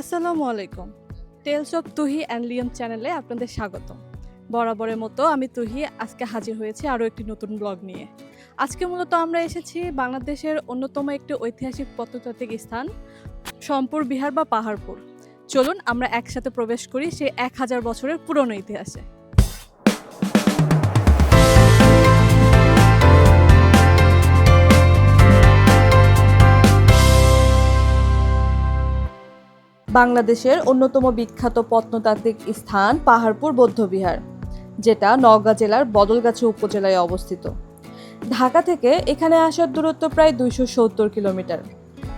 আসসালামু আলাইকুম। Tales of Tuhi and Leon চ্যানেলে আপনাদের স্বাগত বরাবরের মতো আমি তুহি আজকে হাজির হয়েছি আরও একটি নতুন ব্লগ নিয়ে। আজকে মূলত আমরা এসেছি বাংলাদেশের অন্যতম একটি ঐতিহাসিক প্রত্নতাত্ত্বিক স্থান, সম্পুর, বিহার বা পাহাড়পুর। চলুন আমরা একসাথে প্রবেশ করি সেই এক হাজার বছরের পুরনো ইতিহাসে। বাংলাদেশের অন্যতম বিখ্যাত প্রত্নতাত্ত্বিক স্থান পাহাড়পুর বৌদ্ধবিহার যেটা নওগাঁ জেলার বদলগাছি উপজেলায় অবস্থিত। ঢাকা থেকে এখানে আসার দূরত্ব প্রায় দুইশো সত্তর কিলোমিটার।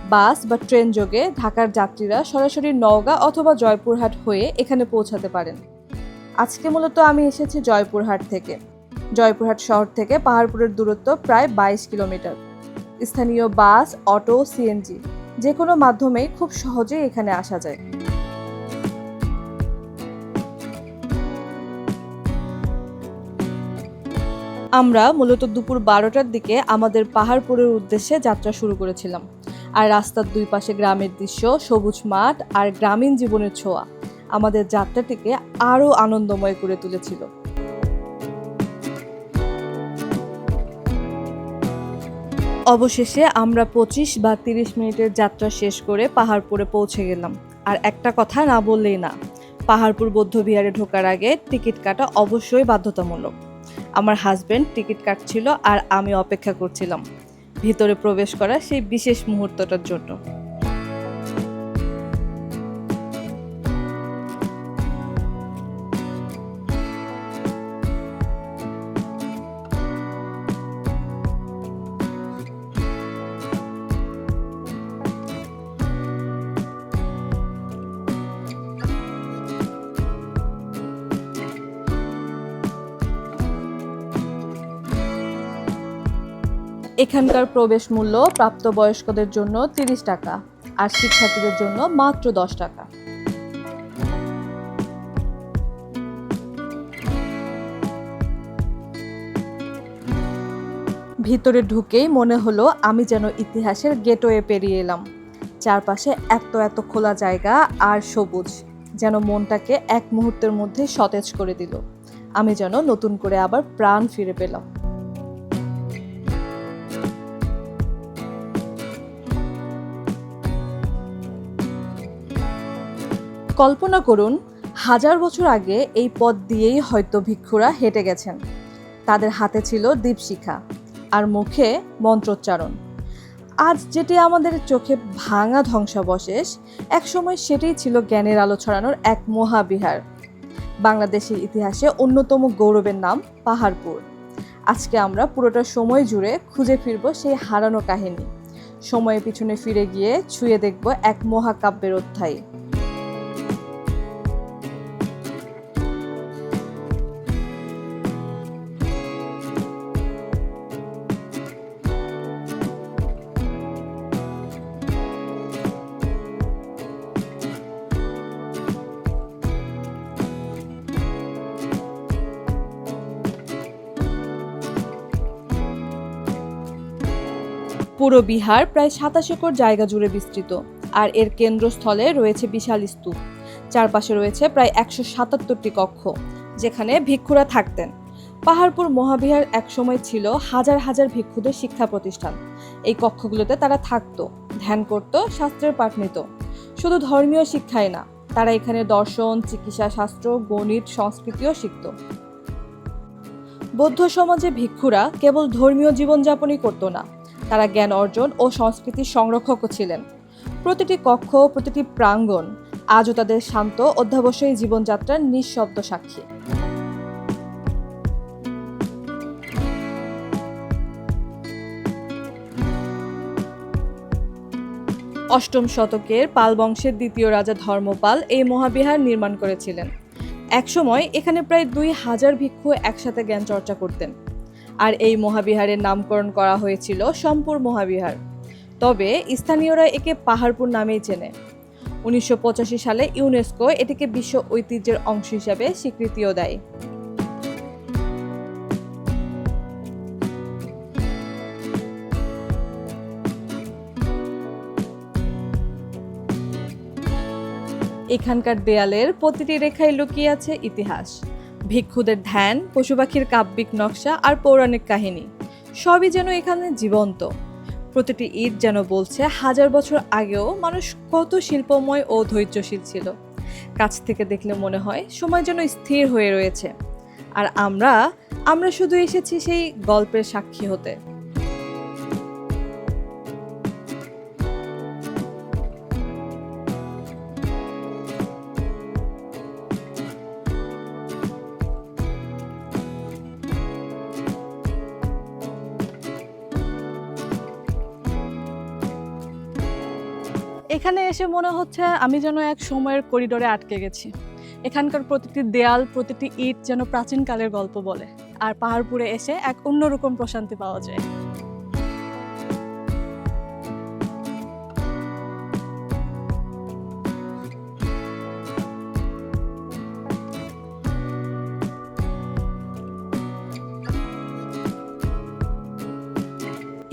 বাস বা ট্রেন যোগে ঢাকার যাত্রীরা সরাসরি নওগাঁ অথবা জয়পুরহাট হয়ে এখানে পৌঁছাতে পারেন। আজকে মূলত আমি এসেছি জয়পুরহাট থেকে। জয়পুরহাট শহর থেকে পাহাড়পুরের দূরত্ব প্রায় বাইশ কিলোমিটার। স্থানীয় বাস, অটো, সিএনজি যে কোনো মাধ্যমেই খুব সহজেই এখানে আসা যায়। আমরা মূলত দুপুর বারোটার দিকে আমাদের পাহাড়পুরের উদ্দেশ্যে যাত্রা শুরু করেছিলাম। আর রাস্তার দুই পাশে গ্রামের দৃশ্য, সবুজ মাঠ আর গ্রামীণ জীবনের ছোঁয়া আমাদের যাত্রাটিকে আরও আনন্দময় করে তুলেছিল। অবশেষে আমরা পঁচিশ বা তিরিশ মিনিটের যাত্রা শেষ করে পাহাড়পুরে পৌঁছে গেলাম। আর একটা কথা না বললেই না, পাহাড়পুর বৌদ্ধবিহারে ঢোকার আগে টিকিট কাটা অবশ্যই বাধ্যতামূলক। আমার হাজব্যান্ড টিকিট কাটছিল আর আমি অপেক্ষা করছিলাম, ভিতরে প্রবেশ করা সেই বিশেষ মুহূর্তটার জন্য। এখানকার প্রবেশ মূল্য প্রাপ্তবয়স্কদের জন্য তিরিশ টাকা আর শিক্ষার্থীদের জন্য মাত্র দশ টাকা। ভিতরে ঢুকেই মনে হলো আমি যেন ইতিহাসের গেটওয়ে পেরিয়ে এলাম। চারপাশে এত এত খোলা জায়গা আর সবুজ, যেন মনটাকে এক মুহূর্তের মধ্যে সতেজ করে দিল। আমি যেন নতুন করে আবার প্রাণ ফিরে পেলাম। কল্পনা করুন, হাজার বছর আগে এই পথ দিয়েই হয়তো ভিক্ষুরা হেঁটে গেছেন। তাদের হাতে ছিল দীপশিখা আর মুখে মন্ত্রোচ্চারণ। আজ যেটি আমাদের চোখে ভাঙা ধ্বংসাবশেষ, একসময় সেটাই ছিল জ্ঞানের আলো ছড়ানোর এক মহাবিহার। বাংলাদেশের ইতিহাসে অন্যতম গৌরবের নাম পাহাড়পুর। আজকে আমরা পুরোটা সময় জুড়ে খুঁজে ফিরব সেই হারানো কাহিনী। সময়ের পিছনে ফিরে গিয়ে ছুঁয়ে দেখব এক মহাকাব্যের অধ্যায়। পুরো বিহার প্রায় সাতাশ একর জায়গা জুড়ে বিস্তৃত, আর এর কেন্দ্রস্থলে রয়েছে বিশাল স্তূপ। চারপাশে রয়েছে প্রায় একশো সাতাত্তরটি কক্ষ, যেখানে ভিক্ষুরা থাকতেন। পাহাড়পুর মহাবিহার একসময় ছিল হাজার হাজার ভিক্ষুদের শিক্ষা প্রতিষ্ঠান। এই কক্ষগুলোতে তারা থাকতো, ধ্যান করত, শাস্ত্রের পাঠ নিত। শুধু ধর্মীয় শিক্ষাই না, তারা এখানে দর্শন, চিকিৎসা, শাস্ত্র, গণিত, সংস্কৃতিও শিখত। বৌদ্ধ সমাজে ভিক্ষুরা কেবল ধর্মীয় জীবনযাপনই করতো না তারা জ্ঞান অর্জন ও সংস্কৃতির সংরক্ষকও ছিলেন। প্রতিটি কক্ষ, প্রতিটি প্রাঙ্গণ আজও তাদের শান্ত অধ্যাবসায়ী জীবনযাত্রার নিঃশব্দ সাক্ষী। অষ্টম শতকের পাল বংশের দ্বিতীয় রাজা ধর্মপাল এই মহাবিহার নির্মাণ করেছিলেন। একসময় এখানে প্রায় দুই হাজার ভিক্ষু একসাথে জ্ঞান চর্চা করতেন। আর এই মহাবিহারের নামকরণ করা হয়েছিল সম্পুর মহাবিহার। তবে স্থানীয়রা একে পাহাড়পুর নামেই চেনে। উনিশশো পঁচাশি সালে ইউনেস্কো এটিকে বিশ্ব ঐতিহ্যের অংশ হিসাবে স্বীকৃতিও দেয়। এখানকার দেয়ালের প্রতিটি রেখায় লুকিয়ে আছে ইতিহাস। ভিক্ষুদের ধ্যান, পশু পাখির কাব্যিক নকশা আর পৌরাণিক কাহিনী, সবই যেন এখানে জীবন্ত। প্রতিটি ঈদ যেন বলছে হাজার বছর আগেও মানুষ কত শিল্পময় ও ধৈর্যশীল ছিল। কাছ থেকে দেখলে মনে হয় সময় যেন স্থির হয়ে রয়েছে। আর আমরা আমরা শুধু এসেছি সেই গল্পের সাক্ষী হতে। এখানে এসে মনে হচ্ছে আমি যেন এক সময়ের করিডোরে আটকে গেছি। এখানকার প্রতিটি দেয়াল, প্রতিটি ইট যেন প্রাচীনকালের গল্প বলে। আর পাহাড়পুরে এসে এক অন্যরকম প্রশান্তি পাওয়া যায়।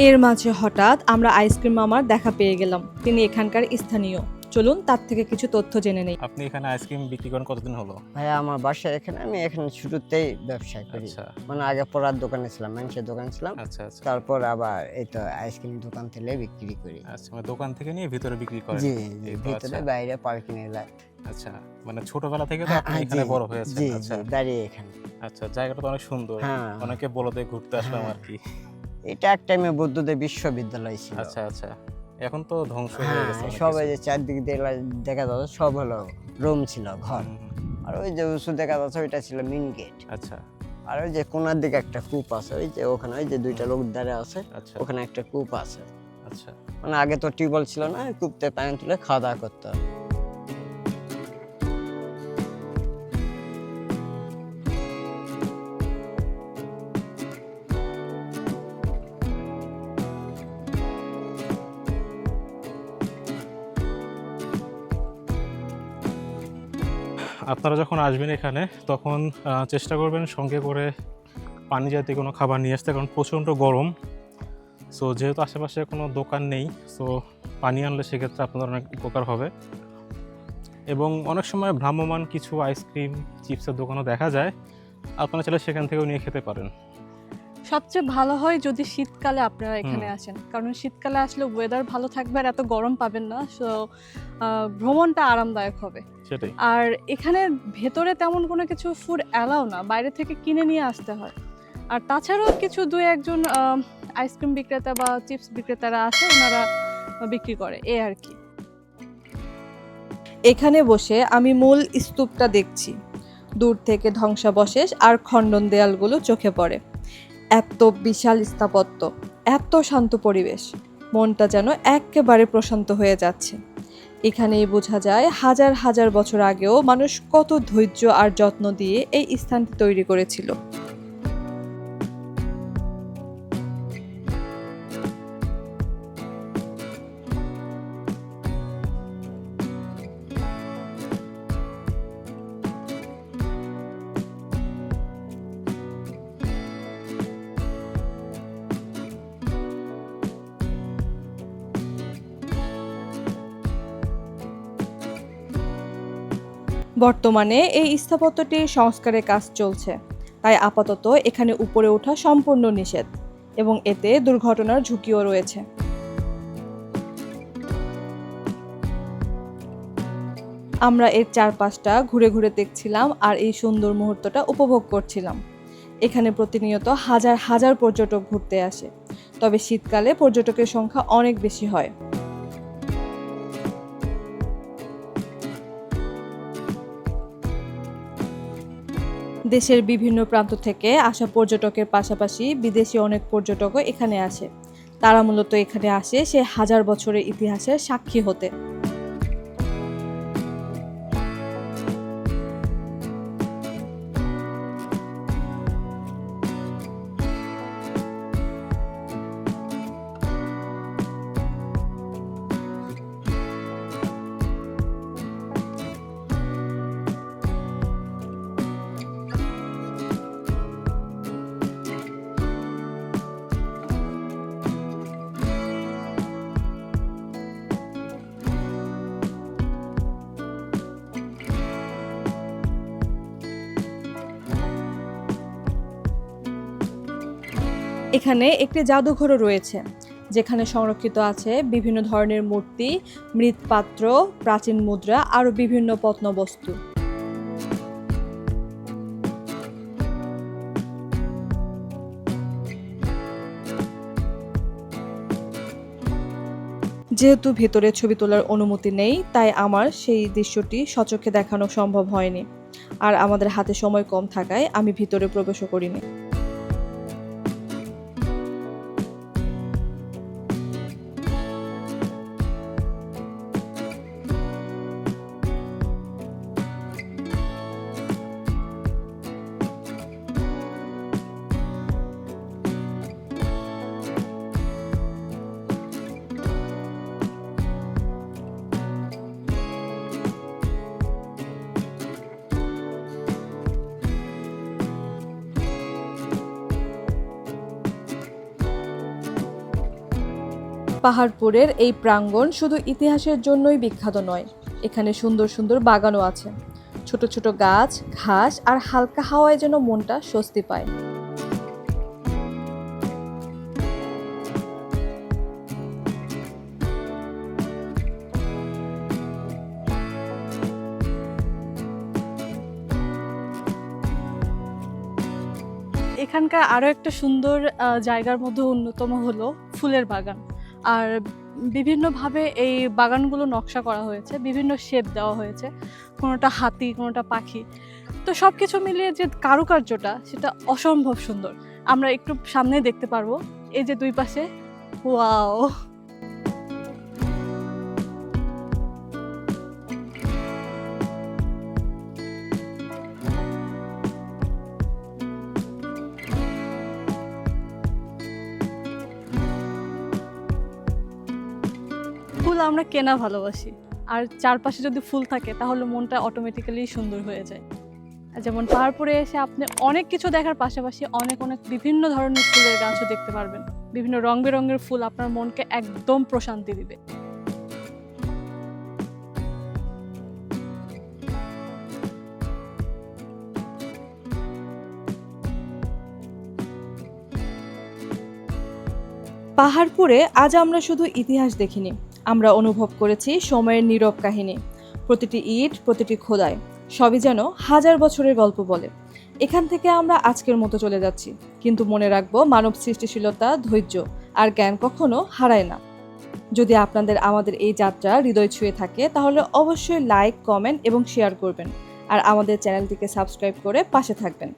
এর মাঝে হঠাৎ আমরা আইসক্রিম মামার দেখা পেয়ে গেলাম। তিনি এখানকার স্থানীয়। চলুন তার থেকে কিছু তথ্য জেনে নেই। আপনি এখানে আইসক্রিম বিক্রি করেন কতদিন হলো? ভাইয়া আমার বাসা এখানে আমি এখানে শুরুতেই ব্যবসা করি। আচ্ছা। মানে আগে পড়ার দোকানে ছিলাম মানুষের দোকানে ছিলাম। আচ্ছা আচ্ছা। তারপর আবার এই তো আইসক্রিম দোকান থেকে বিক্রি করি। আচ্ছা মানে দোকান থেকে নিয়ে ভিতরে বিক্রি করেন। জি ভিতরে আচ্ছা। বাইরে পার্কিং এলাকা আচ্ছা মানে ছোটবেলা থেকে তো হ্যাঁ, আপনি হ্যাঁ, এখানে বড় হয়েছেন। আচ্ছা। দাঁড়িয়ে এখানে। আচ্ছা জায়গাটা তো অনেক সুন্দর। হ্যাঁ। অনেকে বলতে ঘুরতে আসলাম। আর কি। এটা এক টাইমে বৌদ্ধদের বিশ্ববিদ্যালয় ছিল। আচ্ছা আচ্ছা। এখন তো ধ্বংস হয়ে হ্যাঁ গেছে সবাই যে চারদিকে দেখা যাচ্ছে সব হলো রুম ছিল ঘর। আর ওই যে উঁচু দেখা যাচ্ছে ওইটা ছিল মেন গেট আচ্ছা। আর ওই যে কোনার দিকে একটা কূপ আছে ওই যে ওখানে ওই যে দুইটা লোক দাঁড়িয়ে আছে আচ্ছা। ওখানে একটা কূপ আছে। আচ্ছা। মানে আগে তো টিউবওয়েল ছিল না কূপতে পানি তুলে খাওয়া দাওয়া করতে হয়। আপনারা যখন আসবেন এখানে, তখন চেষ্টা করবেন সঙ্গে করে পানি জাতীয় কোনো খাবার নিয়ে আসতে, কারণ প্রচণ্ড গরম। সো যেহেতু আশেপাশে কোনো দোকান নেই সো পানি আনলে সেক্ষেত্রে আপনাদের অনেক উপকার হবে। এবং অনেক সময় ভ্রাম্যমান কিছু আইসক্রিম চিপসের দোকানও দেখা যায়। আপনারা চাইলে সেখান থেকেও নিয়ে খেতে পারেন। সবচেয়ে ভালো হয় যদি শীতকালে আপনারা এখানে আসেন। কারণ শীতকালে আসলে ওয়েদার ভালো থাকবে আর এত গরম পাবেন না। সো ভ্রমণটা আরামদায়ক হবে। আর এখানে ভেতরে তেমন কোনো কিছু ফুড অ্যালাও না। বাইরে থেকে কিনে নিয়ে আসতে হয়। আর তাছাড়াও কিছু দুই একজন আইসক্রিম বিক্রেতা বা চিপস বিক্রেতারা আছে ওনারা বিক্রি করে। এ আর কি। এখানে বসে আমি মূল স্তূপটা দেখছি। দূর থেকে ধ্বংসাবশেষ আর খণ্ডন দেয়ালগুলো চোখে পড়ে। এত বিশাল স্থাপত্য, এত শান্ত পরিবেশ। মনটা যেন একেবারে প্রশান্ত হয়ে যাচ্ছে। এখানেই বোঝা যায় হাজার হাজার বছর আগেও মানুষ কত ধৈর্য আর যত্ন দিয়ে এই স্থানটি তৈরি করেছিল। বর্তমানে এই স্থাপত্যটির সংস্কারের কাজ চলছে। তাই আপাতত এখানে উপরে ওঠা সম্পূর্ণ নিষেধ এবং এতে দুর্ঘটনার ঝুঁকিও রয়েছে। আমরা এর চারপাশটা ঘুরে ঘুরে দেখছিলাম আর এই সুন্দর মুহূর্তটা উপভোগ করছিলাম। এখানে প্রতিনিয়ত হাজার হাজার পর্যটক ঘুরতে আসে। তবে শীতকালে পর্যটকের সংখ্যা অনেক বেশি হয়। দেশের বিভিন্ন প্রান্ত থেকে আসা পর্যটকের পাশাপাশি বিদেশি অনেক পর্যটকও এখানে আসে। তারা মূলত এখানে আসে সে হাজার বছরের ইতিহাসের সাক্ষী হতে। এখানে একটি জাদুঘরও রয়েছে, যেখানে সংরক্ষিত আছে বিভিন্ন ধরনের মূর্তি, মৃৎপাত্র, প্রাচীন মুদ্রা, আরও বিভিন্ন প্রত্নবস্তু যেহেতু ভেতরে ছবি তোলার অনুমতি নেই, তাই আমার সেই দৃশ্যটি সচক্ষে দেখানো সম্ভব হয়নি। আর আমাদের হাতে সময় কম থাকায় আমি ভিতরে প্রবেশও করিনি। পাহাড়পুরের এই প্রাঙ্গণ শুধু ইতিহাসের জন্যই বিখ্যাত নয়, এখানে সুন্দর সুন্দর বাগানও আছে। ছোট ছোট গাছ, ঘাস আর হালকা হাওয়ায় যেন মনটা স্বস্তি পায়। এখানকার আরও একটা সুন্দর জায়গার মধ্যে অন্যতম হলো ফুলের বাগান। আর বিভিন্নভাবে এই বাগানগুলো নকশা করা হয়েছে, বিভিন্ন শেপ দেওয়া হয়েছে, কোনোটা হাতি, কোনোটা পাখি। তো সব কিছু মিলিয়ে যে কারুকার্যটা, সেটা অসম্ভব সুন্দর। আমরা একটু সামনে দেখতে পারব, এই যে দুই পাশে, ওয়াও! আমরা কেনা ভালোবাসি। আর চারপাশে যদি ফুল থাকে, তাহলে মনটা অটোমেটিক্যালি সুন্দর হয়ে যায়। যেমন পাহাড়পুরে এসে আপনি অনেক কিছু দেখার পাশাপাশি অনেক অনেক বিভিন্ন ধরনের ফুলের গাছও দেখতে পারবেন। বিভিন্ন রং বেরঙের ফুল আপনার মনকে একদম প্রশান্তি দিবে। পাহাড়পুরে আজ আমরা শুধু ইতিহাস দেখিনি আমরা অনুভব করেছি সময়ের নীরব কাহিনী। প্রতিটি ইট, প্রতিটি খোদায় সবই যেন হাজার বছরের গল্প বলে। এখান থেকে আমরা আজকের মতো চলে যাচ্ছি। কিন্তু মনে রাখব, মানব সৃষ্টিশীলতা ধৈর্য আর জ্ঞান কখনো হারায় না। যদি আপনাদের আমাদের এই যাত্রা হৃদয় ছুঁয়ে থাকে, তাহলে অবশ্যই লাইক, কমেন্ট এবং শেয়ার করবেন। আর আমাদের চ্যানেলটিকে সাবস্ক্রাইব করে পাশে থাকবেন।